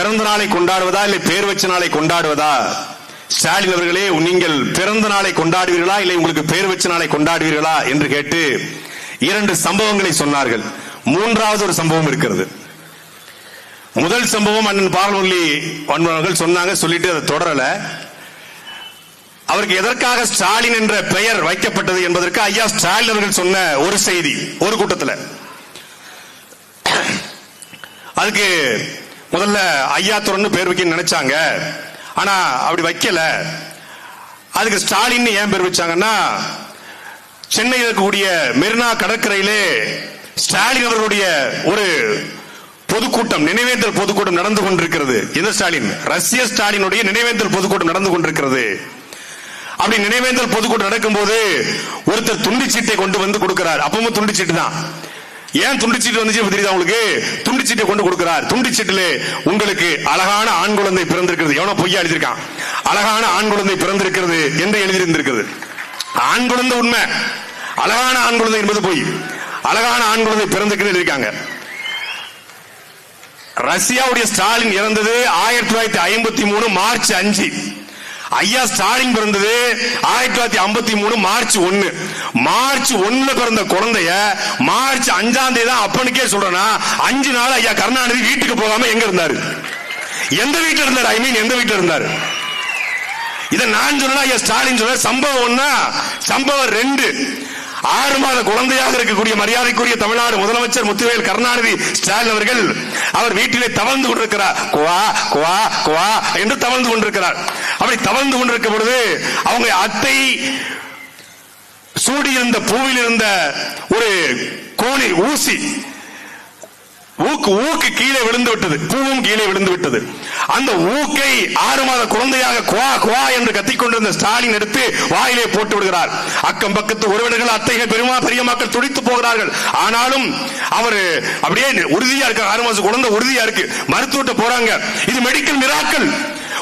பிறந்த நாளை கொண்டாடுவதா இல்லை பேர் வச்ச நாளை கொண்டாடுவதா? ஸ்டாலின் அவர்களே நீங்கள் பிறந்த நாளை கொண்டாடுவீர்களா இல்லை உங்களுக்கு பேர் வச்ச நாளை கொண்டாடுவீர்களா என்று கேட்டு இரண்டு சம்பவங்களை சொன்னார்கள். மூன்றாவது ஒரு சம்பவம் இருக்கிறது. முதல் சம்பவம் அண்ணன் பாலமுரளி அவர்கள் சொன்னாங்க சொல்லிட்டு அதை தொடரல. அவருக்கு எதற்காக ஸ்டாலின் என்ற பெயர் வைக்கப்பட்டது என்பதற்கு ஐயா ஸ்டாலின் அவர்கள் சொன்ன ஒரு செய்தி ஒரு கூட்டத்தில். அதுக்கு முதல்ல ஐயாத்துறன்னு பேர் வைக்க நினைச்சாங்க. ஆனா அப்படி வைக்கல. அதுக்கு ஸ்டாலின் ஏன் பேர் வச்சாங்கன்னா சென்னையில் இருக்கக்கூடிய மெரினா கடற்கரையிலே ஸ்டாலின் அவர்களுடைய ஒரு பொதுக்கூட்டம் நினைவேந்தல் பொதுக்கூட்டம் நடந்து கொண்டிருக்கிறது. எந்த ஸ்டாலின்? ரஷ்ய ஸ்டாலினுடைய நினைவேந்தல் பொதுக்கூட்டம் நடந்து கொண்டிருக்கிறது. அப்படி நினைவேந்தல் பொதுக்கூட்டம் நடக்கும்போது ஒருத்தர் துண்டிச்சீட்டை கொண்டு வந்து கொடுக்கிறார். அப்பவும் துண்டிச்சீட்டு தான். ஏன் துண்டு சீட்டு வந்துச்சு தெரியுதா உங்களுக்கு? துண்டு கொண்டு கொடுக்கிறார். துண்டு உங்களுக்கு அழகான ஆண் குழந்தை பிறந்திருக்கிறது. எவனோ பொய்யா எழுதியிருக்கான். அழகான ஆண் குழந்தை பிறந்திருக்கிறது என்று எழுதியிருந்திருக்கிறது. ஆண் குழந்தை உண்மை. அழகான ஆண் குழந்தை என்பது பொய். அழகான ஆண் குழந்தை பிறந்திருக்கிறது எழுதியிருக்காங்க. ரஷ்யாவுடைய ஸ்டாலின் இறந்தது ஆயிரத்தி தொள்ளாயிரத்தி ஐம்பத்தி மூணு மார்ச் அஞ்சு. ஐயா ஸ்டாலின் பிறந்தது ஆயிரத்தி தொள்ளாயிரத்தி ஐம்பத்தி மூணு மார்ச் ஒன்னு. மார்ச் ஒன்னுல பிறந்த குழந்தைய மார்ச் அஞ்சாம் தேதி தான் அப்பனுக்கே சொல்றேன்னா அஞ்சு நாள் ஐயா கருணாநிதி வீட்டுக்கு போகாம எங்க இருந்தாரு? எந்த வீட்டுல இருந்தாரு? ஐ மீன் எந்த வீட்டுல இருந்தாரு? இத நான் சொன்னா ஐயா ஸ்டாலின் சொல்ற சம்பவம் ஒன்னா? சம்பவம் ரெண்டு. ஆறு மாத குழந்தையாக இருக்கக்கூடிய மரியாதைக்குரிய தமிழ்நாடு முதலமைச்சர் முத்துவேல் கருணாநிதி ஸ்டாலின் அவர்கள் அவர் வீட்டிலே தவழ்ந்து கொண்டிருக்கிறார். குவா குவா குவா என்று தவழ்ந்து கொண்டிருக்கிறார். அப்படி தவழ்ந்து கொண்டிருக்கும் பொழுது அவங்க அத்தை சூடியிருந்த பூவில் இருந்த ஒரு கோணி ஊசி ஊக்கு ஊக்கு கீழே விழுந்து விட்டது. பூவும் கீழே விழுந்து விட்டது. அந்த ஊக்கை ஆறு மாத குழந்தையாக குவா குவா என்று கத்திக் கொண்டிருந்த ஸ்டாலின் எடுத்து வாயிலே போட்டு விடுகிறார். அக்கம் பக்கத்து உறவினர்கள் அத்தைகள் பெருமா பெரிய மக்கள் துடித்து போகிறார்கள். ஆனாலும் அவர் அப்படியே உறுதியா இருக்கு ஆறு மாசம் குழந்தை உறுதியா இருக்கு. மருத்துவத்தை போறாங்க. இது மெடிக்கல் மிராக்கள்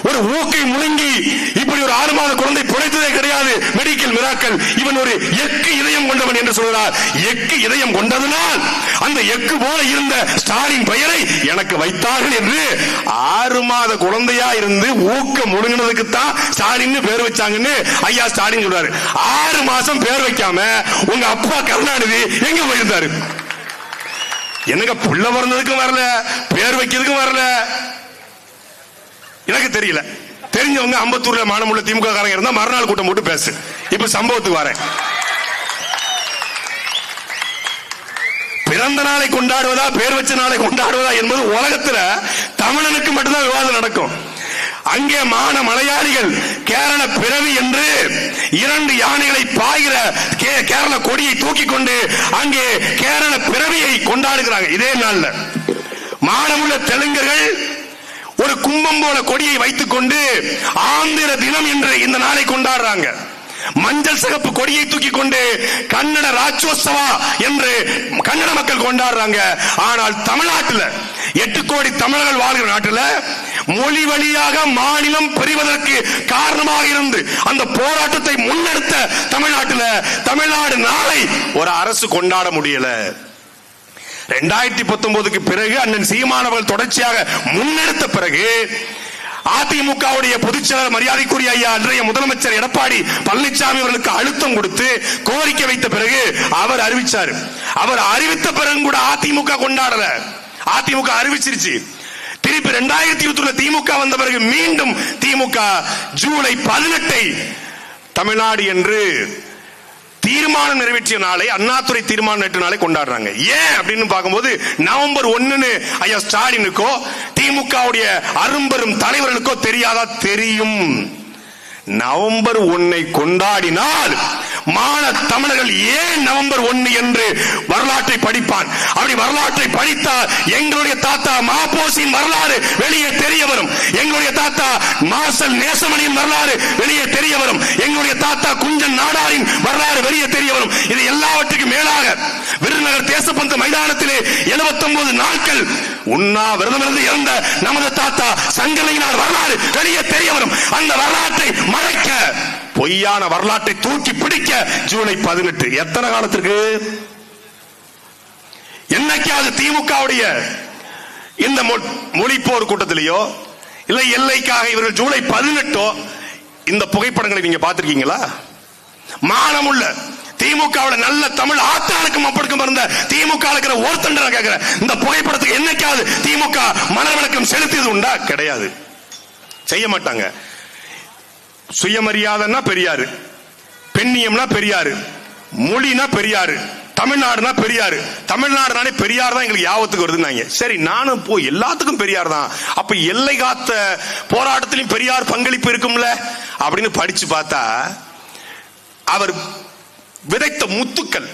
ஒரு ஊக்கை முழுங்கி இப்படி ஒரு ஆறு மாத குழந்தை பிழைத்ததே கிடையாது. மெடிக்கல் மிராக்கள் இவன் ஒரு எக்கு இதயம் கொண்டவன் என்று சொல்கிறார். எக்கு இதயம் கொண்டதனால் அந்த எக்கு போல இருந்த ஸ்டாலின் பெயரை எனக்கு வைத்தார்கள் என்று ஆறு மாத குழந்தையா இருந்து ஊக்க முழுங்கினதுக்கு தான் ஸ்டாலின் பேர் வச்சாங்கன்னு ஐயா ஸ்டாலின் சொல்றாரு. ஆறு மாசம் பேர் வைக்காம உங்க அப்பா கருணாநிதி எங்க போயிருந்தாரு? என்னங்க புள்ள பிறந்ததுக்கும் வரல பேர் வைக்கிறதுக்கும் வரல. எனக்கு தெரியல. தெரிஞ்சவங்க அம்பத்தூர்ல மானமுள்ள திமுக காரங்க இருந்தா மறுநாள் கூட்டம் போட்டு பேசு. இப்ப சம்பவத்துக்கு வரேன். பிறந்த நாளை கொண்டாடுவதா பேர் வச்ச நாளை கொண்டாடுவதா என்பது உலகத்துல தமிழனுக்கு மட்டும்தான் விவாதம் நடக்கும். அங்கே மான மலையாளிகள் கேரள பிறவி என்று இரண்டு யானைகளை பாய்கிற கேரள கொடியை தூக்கி கொண்டு அங்கே கேரள பிறவியை கொண்டாடுகிறாங்க. இதே நாள்ல. மானமுள்ள தெலுங்கர்கள் ஒரு கும்பம் போல கொடியை வைத்துக் கொண்டு ஆந்திர தினம் என்று இந்த நாளை கொண்டாடுறாங்க. மஞ்சள் சிகப்பு கொடியை தூக்கி கொண்டு கன்னட ராஜோத்சவா என்று கன்னட மக்கள் கொண்டாடுறாங்க. ஆனால் தமிழ்நாட்டில் எட்டு கோடி தமிழர்கள் வாழ்கிற நாட்டில் மொழி வழியாக மாநிலம் பெறுவதற்கு காரணமாக இருந்து அந்த போராட்டத்தை முன்னெடுத்த தமிழ்நாட்டில் தமிழ்நாடு நாளை ஒரு அரசு கொண்டாட முடியல. ரெண்டாயிரத்தி பத்தொன்பதுக்கு பிறகு அண்ணன் சீமானவர்கள் தொடர்ச்சியாக முன்னெடுத்த பிறகு அதிமுகவுடைய பொதுச்செயலர் மரியாதைக்குரிய ஐயா அன்றைய முதலமைச்சர் எடப்பாடி பழனிசாமி அவர்களுக்கு அழுத்தம் கொடுத்து கோரிக்கை வைத்த பிறகு அவர் அறிவிச்சார். அவர் அறிவித்த பிறகு கூட அதிமுக கொண்டாடல. அதிமுக அறிவிச்சிருச்சு. திருப்பி ரெண்டாயிரத்தி இருபத்தி திமுக வந்த பிறகு மீண்டும் திமுக ஜூலை பதினெட்டை தமிழ்நாடு என்று தீர்மானம் நிறைவேற்றிய நாளை அண்ணாதுறை தீர்மானம் நேற்று நாளை கொண்டாடுறாங்க. ஏன் அப்படின்னு பார்க்கும்போது நவம்பர் ஒண்ணுன்னு ஐயா ஸ்டாலினுக்கோ திமுகவுடைய அரும்பெரும் தலைவர்களுக்கோ தெரியாதா தெரியும். நவம்பர் ஒன்னை கொண்டாடினால் மான தமிழர்கள் ஏன் நவம்பர் ஒன்னு என்று வரலாற்றை படிப்பான்? அப்படி வரலாற்றை படித்தால் எங்களுடைய தாத்தா மாபோசின் வரலாறு வெளியே தெரிய வரும். எங்களுடைய தாத்தா மாசல் நேசமணியின் வரலாறு வெளியே தெரிய வரும். எங்களுடைய தாத்தா குஞ்சன் நாடாரின் வரலாறு வெளியே தெரிய வரும். இது எல்லாவற்றுக்கும் மேலாக விருதுநகர் தேசப்பந்து மைதானத்திலே 79 நாட்கள் உண்ணா விரதமிருந்து இறந்த நமது தாத்தா சங்கலையினார் வரலாறு வெளியே தெரிய வரும். அந்த வரலாற்றை மறைக்க பொய்யான வரலாற்றை தூக்கி பிடிக்க ஜூலை பதினெட்டு. எத்தனை காலத்திற்கு? என்னைக்காவது திமுகவுடைய இந்த மொ- மொழிப்போர் கூட்டத்திலேயோ இல்ல எல்லைக்காக இவர்கள் ஜூலை பதினெட்டோ இந்த புகைப்படங்களை நீங்க பார்த்திருக்கீங்களா? மானமுள்ள திமுகவுல நல்ல தமிழ் ஆத்தாளுக்கும் அப்படுக்கும் இருந்த திமுக இருக்கிற ஒருத்தன் நான் கேட்கிறேன். இந்த புகைப்படத்துக்கு என்னைக்காவது திமுக மன விளக்கம் செலுத்தியது உண்டா? கிடையாது. செய்ய மாட்டாங்க. சுயமரியாதைன்னா பெரியாரு பெண்ணியம்னா பெரியாரு மொழினா பெரியாரு தமிழ்நாடுனா பெரியாரு. தமிழ்நாடுனாலே பெரியார் தான் எங்களுக்கு யாவத்துக்கு வருதுன்னாங்க. சரி நானும் போ எல்லாத்துக்கும் பெரியார் தான். அப்ப எல்லை காத்த போராட்டத்திலையும் பெரியார் பங்களிப்பு இருக்கும்ல? அப்படின்னு படிச்சு பார்த்தா அவர் விதைத்த முத்துக்கள்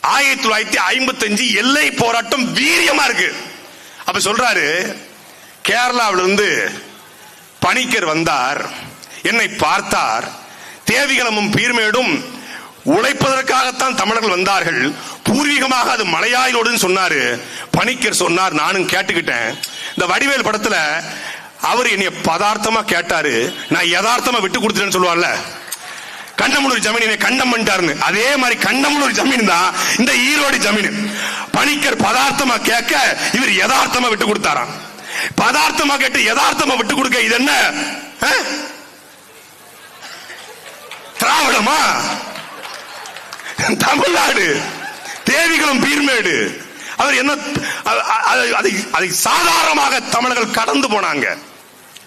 ஆயிரத்தி தொள்ளாயிரத்தி ஐம்பத்தஞ்சு எல்லை போராட்டம் வீரியமா இருக்கு. அப்ப சொல்றாரு கேரளாவிலிருந்து பணிக்கர் வந்தார். என்னை பார்த்தார். தேவிகளமும் பீர்மேடும் உழைப்பதற்காகத்தான் தமிழர்கள் வந்தார்கள். பூர்வீகமாக அது மலையாயிலோடுன்னு சொன்னாரு. பணிக்கர் சொன்னார் நானும் கேட்டுக்கிட்டேன். இந்த வடிவேல் படத்துல அவர் என்னைய பதார்த்தமா கேட்டாரு. நான் யதார்த்தமா விட்டு கொடுத்துட்டேன்னு சொல்லுவார்ல. கண்டமனூர் ஜமீனை கண்டம் பண்ணிட்டாருன்னு. அதே மாதிரி கண்டமனூர் ஜமீன் தான் இந்த ஈரோடு ஜமீன். பணிக்கர் பதார்த்தமா கேட்க இவர் யதார்த்தமா விட்டு கொடுத்தாராம். பதார்த்தமா கேட்டு யதார்த்தமா விட்டு கொடுக்க இது என்ன? திராவிடமா? தமிழ்நாடு. தேவிகளும் பீர்மேடு. அவர் என்ன அதை- அதை அதை சாதாரணமாக தமிழர்கள் கடந்து போனாங்க.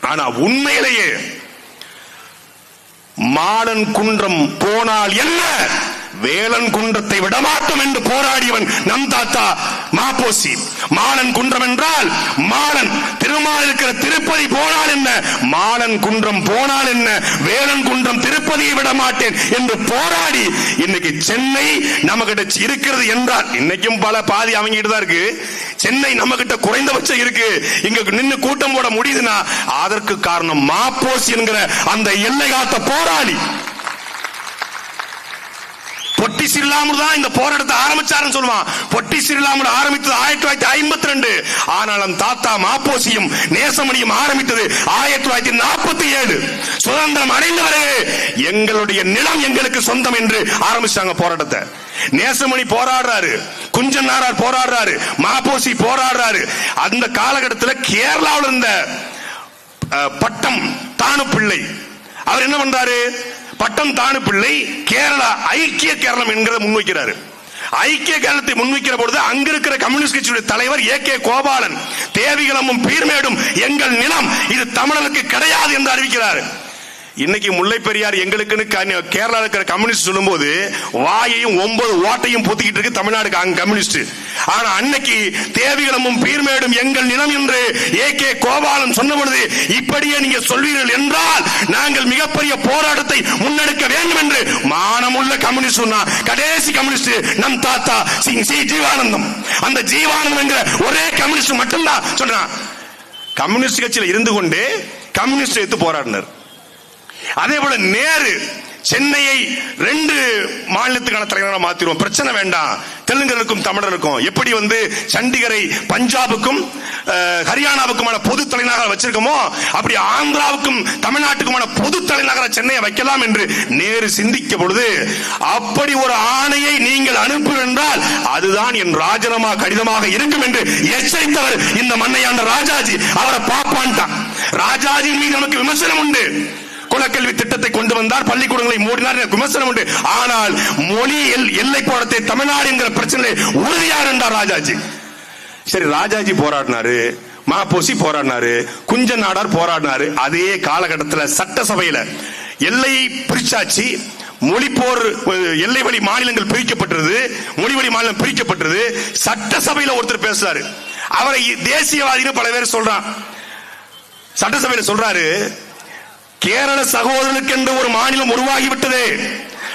ஆனா உண்மையிலேயே மாடன் குன்றம் போனால் என்ன? வேலன் குன்றத்தை விடமாட்டோம் என்று போராடியவன் நம் தாத்தா மாப்போசி. மாடன் குன்றம் என்றால் மாடன். திருமால் இருக்கிற திருப்பதி போனால் மாலன் மாடன் குன்றம் போனால் என்ன? வேலன் குன்றம் திருப்பதியை விட மாட்டேன் என்று போராடி இன்னைக்கு சென்னை நம்ம கிட்ட இருக்கிறது என்றால் இன்னைக்கும் பல பாதி அவங்கிட்டு தான் இருக்கு. சென்னை நம்ம கிட்ட குறைந்தபட்சம் இருக்கு. இங்க நின்னு கூட்டம் போட முடியுதுன்னா அதற்கு காரணம் மாப்போசி என்கிற அந்த எல்லை காத்த போராளி. பொட்டி சிறிலாமுடு தான் இந்த போராட்டத்தை ஆரம்பிச்சாருன்னு சொல்லுவான். பொட்டி சிறிலாமுடு ஆரம்பித்தது ஆயிரத்தி தொள்ளாயிரத்தி ஐம்பத்தி ரெண்டு. ஆனாலும் தாத்தா மாப்போசியும் நேசமணியும் ஆரம்பித்தது ஆயிரத்தி தொள்ளாயிரத்தி நாற்பத்தி ஏழு. சுதந்திரம் அடைந்தவரே எங்களுடைய நிலம் எங்களுக்கு சொந்தம் என்று ஆரம்பிச்சாங்க போராட்டத்தை. நேசமணி போராடுறாரு குஞ்சன் நாரார் போராடுறாரு மாப்போசி போராடுறாரு. அந்த காலகட்டத்தில் கேரளாவில் இருந்த அஹ், பட்டம் தானு பிள்ளை அவர் என்ன பண்றாரு? பட்டம் தானு பிள்ளை கேரளா ஐக்கிய கேரளம் என்கிறத முன்வைக்கிறாரு. ஐக்கிய கேரளத்தை முன்வைக்கிற பொழுது அங்கிருக்கிற கம்யூனிஸ்ட் கட்சியுடைய தலைவர் ஏ கே கோபாலன் தேவிகளமும் பீர்மேடும் எங்கள் நிலம் இது தமிழனுக்கு கிடையாது என்று அறிவிக்கிறார். இன்னைக்கு முல்லை பெரியார் எங்களுக்குன்னு கேரளா கேரளால இருக்கிற கம்யூனிஸ்ட் சொல்லும்போது வாயையும் ஒன்பது ஓட்டையும் பொத்திக்கிட்டு இருக்கு தமிழ்நாடு கம்யூனிஸ்ட். ஆனா அன்னைக்கு தேவிகளமும் பீர்மேடும் எங்கள் நிலம் என்று ஏ கே கோபாலன் சொன்ன பொழுது இப்படியே நீங்க சொல்வீர்கள் என்றால் நாங்கள் மிகப்பெரிய போராட்டத்தை முன்னெடுக்க வேண்டும் என்று மானமுள்ள கம்யூனிஸ்ட் சொன்னா கடைசி கம்யூனிஸ்ட் நம் தாத்தா சிங் சி. ஜீவானந்தம். அந்த ஜீவானந்தம் என்கிற ஒரே கம்யூனிஸ்ட் மட்டும்தான் சொல்றான் கம்யூனிஸ்ட் கட்சியில் இருந்து கொண்டு கம்யூனிஸ்ட் எடுத்து போராடினார். அதே போல நேரு சென்னையை ரெண்டு மாநிலத்துக்கான தலைவராக மாத்திருவோம் பிரச்சனை வேண்டாம். தெலுங்கருக்கும் தமிழருக்கும். எப்படி வந்து சண்டிகரை பஞ்சாபுக்கும் ஹரியானாவுக்குமான பொது தலைநகர வச்சிருக்கோமோ அப்படி ஆந்திராவுக்கும் தமிழ்நாட்டுக்குமான பொது தலைநகர சென்னையை வைக்கலாம் என்று நேரு சிந்திக்க பொழுது அப்படி ஒரு ஆணையை நீங்கள் அனுப்புவென்றால் அதுதான் என் ராஜினாமா கடிதமாக இருக்கும் என்று எச்சரித்தவர் இந்த மண்ணையாண்ட ராஜாஜி. அவரை பாப்பான்ட்டான். ராஜாஜி மீது நமக்கு விமர்சனம் உண்டு. குலக்கல்வி திட்டத்தை கொண்டு வந்தார் பள்ளிக்கூடங்களை மூடினார் விமர்சனம் உண்டு. ஆனால் மொழி எல்- எல்லை போராட்டத்தை தமிழ்நாடு என்கிற பிரச்சனை உறுதியார் என்றார் ராஜாஜி. சரி ராஜாஜி போராடினாரு மாப்போசி போராடினாரு குஞ்ச நாடார் போராடினாரு. அதே காலகட்டத்தில் சட்டசபையில எல்லையை பிரிச்சாச்சு. மொழிப்போர் எல்லை வழி மாநிலங்கள் பிரிக்கப்பட்டது மொழி வழி மாநிலம் பிரிக்கப்பட்டது சட்டசபையில ஒருத்தர் பேசுறாரு. அவரை தேசியவாதின்னு பல பேர் சொல்றான். சட்டசபையில சொல்றாரு கேரள சகோதரனுக்கு என்று ஒரு மாநிலம் உருவாகிவிட்டது.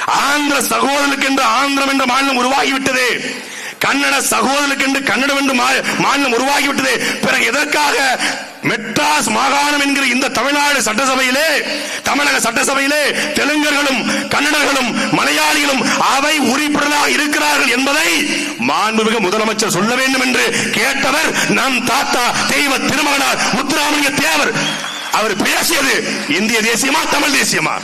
ஆந்திர சகோதரனுக்கு என்று ஆந்திரம் என்ற மாநிலம் உருவாகிவிட்டது. கன்னட சகோதரனுக்கு என்று கன்னடம் என்று மா- மாநிலம் உருவாகிவிட்டது. பிறகு எதற்காக மெட்ராஸ் மாகாணம் என்கிற இந்த தமிழ்நாடு சட்டசபையிலே தமிழக சட்டசபையிலே தெலுங்கர்களும் கன்னடர்களும் மலையாளிகளும் அவை உறுப்பினராக இருக்கிறார்கள் என்பதை மாண்புமிகு முதலமைச்சர் சொல்ல வேண்டும் என்று கேட்டவர் நம் தாத்தா தெய்வ திருமகனார் முத்துராமலிங்க தேவர். அவர் பேசியது இந்திய தேசியமா தமிழ் தேசியமா?